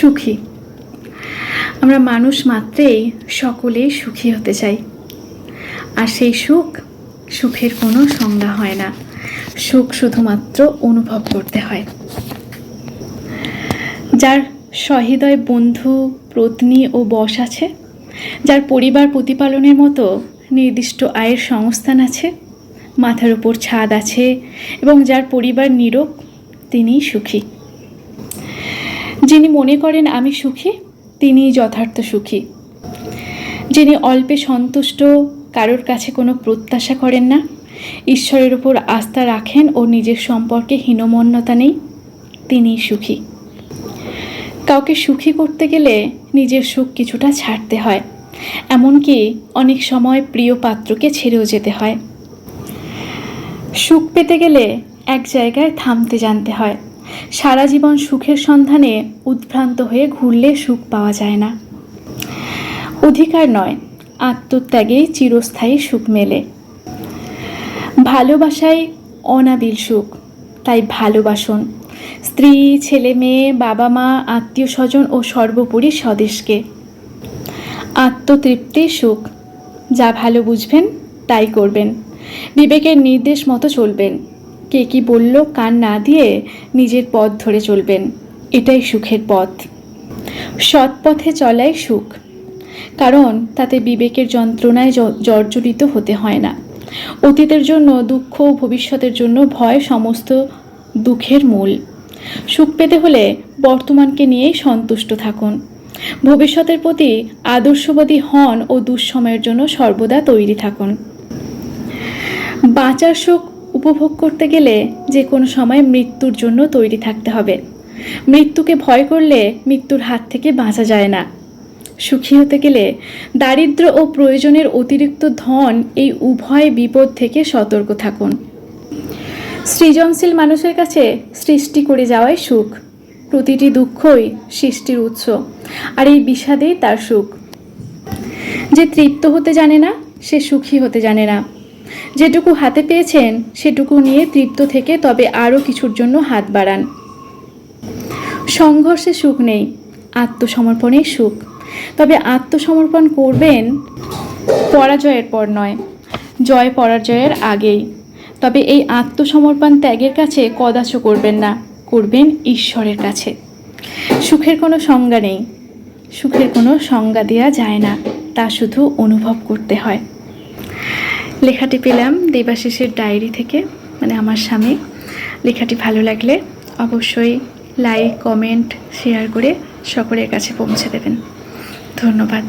সুখী। আমরা মানুষ মাত্রেই সকলেই সুখী হতে চাই। আর সেই সুখ সুখের কোনো সংজ্ঞা হয় না। সুখ শুধুমাত্র অনুভব করতে হয়। যার সহৃদয় বন্ধু, পত্নী ও বশ আছে, যার পরিবার প্রতিপালনের মতো নির্দিষ্ট আয়ের সংস্থান আছে, মাথার উপর ছাদ আছে এবং যার পরিবার নীরব তিনি সুখী। যিনি মনে করেন আমি সুখী, তিনি যথার্থ সুখী। যিনি অল্পে সন্তুষ্ট, কারোর কাছে কোনো প্রত্যাশা করেন না, ঈশ্বরের উপর আস্থা রাখেন ও নিজের সম্পর্কে হীনমন্যতা নেই তিনিই সুখী। কাউকে সুখী করতে গেলে নিজের সুখ কিছুটা ছাড়তে হয়, এমনকি অনেক সময় প্রিয় পাত্রকে ছেড়েও যেতে হয়। সুখ পেতে গেলে এক জায়গায় থামতে জানতে হয় সারা জীবন সুখের সন্ধানে উদ্ভ্রান্ত হয়ে ঘুরলে সুখ পাওয়া যায় না। অধিকার নয় আত্মত্যাগেই চিরস্থায়ী সুখ মেলে। ভালোবাসায় অনাবিল সুখ, তাই ভালোবাসুন। স্ত্রী, ছেলে, মেয়ে, বাবা মা, আত্মীয় স্বজন ও সর্বোপরি স্বদেশকে। আত্মতৃপ্তি সুখ, যা ভালো বুঝবেন তাই করবেন। বিবেকের নির্দেশ মতো চলবেন। কে কি বলল কান না দিয়ে নিজের পথ ধরে চলবেন। এটাই সুখের পথ। সৎ পথে চলাই সুখ। কারণ তাতে বিবেকের যন্ত্রণায় জর্জরিত হতে হয় না। অতীতের জন্য দুঃখ ও ভবিষ্যতের জন্য ভয় সমস্ত দুঃখের মূল। সুখ পেতে হলে বর্তমানকে নিয়েই সন্তুষ্ট থাকুন। ভবিষ্যতের প্রতি আদর্শবাদী হন ও দুঃসময়ের জন্য সর্বদা তৈরি থাকুন। বাঁচার সুখ উপভোগ করতে গেলে যে কোনো সময় মৃত্যুর জন্য তৈরি থাকতে হবে। মৃত্যুকে ভয় করলে মৃত্যুর হাত থেকে বাঁচা যায় না। সুখী হতে গেলে দারিদ্র ও প্রয়োজনের অতিরিক্ত ধন এই উভয় বিপদ থেকে সতর্ক থাকুন। সৃজনশীল মানুষের কাছে সৃষ্টি করে যাওয়াই সুখ। প্রতিটি দুঃখই সৃষ্টির উৎস, আর এই বিষাদেই তার সুখ। যে তৃপ্ত হতে জানে না, সে সুখী হতে জানে না। যেটুকু হাতে পেয়েছেন, সেটুকু নিয়ে তৃপ্ত থেকে তবে আরও কিছুর জন্য হাত বাড়ান। সংঘর্ষে সুখ নেই আত্মসমর্পণেই সুখ। তবে আত্মসমর্পণ করবেন পরাজয়ের পর নয়, জয় পরাজয়ের আগেই। তবে এই আত্মসমর্পণ ত্যাগের কাছে কদাচ করবেন না, করবেন ঈশ্বরের কাছে। সুখের কোনো সংজ্ঞা নেই, সুখের কোনো সংজ্ঞা দেওয়া যায় না, তা শুধু অনুভব করতে হয়। লেখাটি পেলাম দেবাশিসের ডায়েরি থেকে মানে আমার স্বামী। লেখাটি ভালো লাগলে অবশ্যই লাইক, কমেন্ট, শেয়ার করে সকলের কাছে পৌঁছে দেবেন। ধন্যবাদ।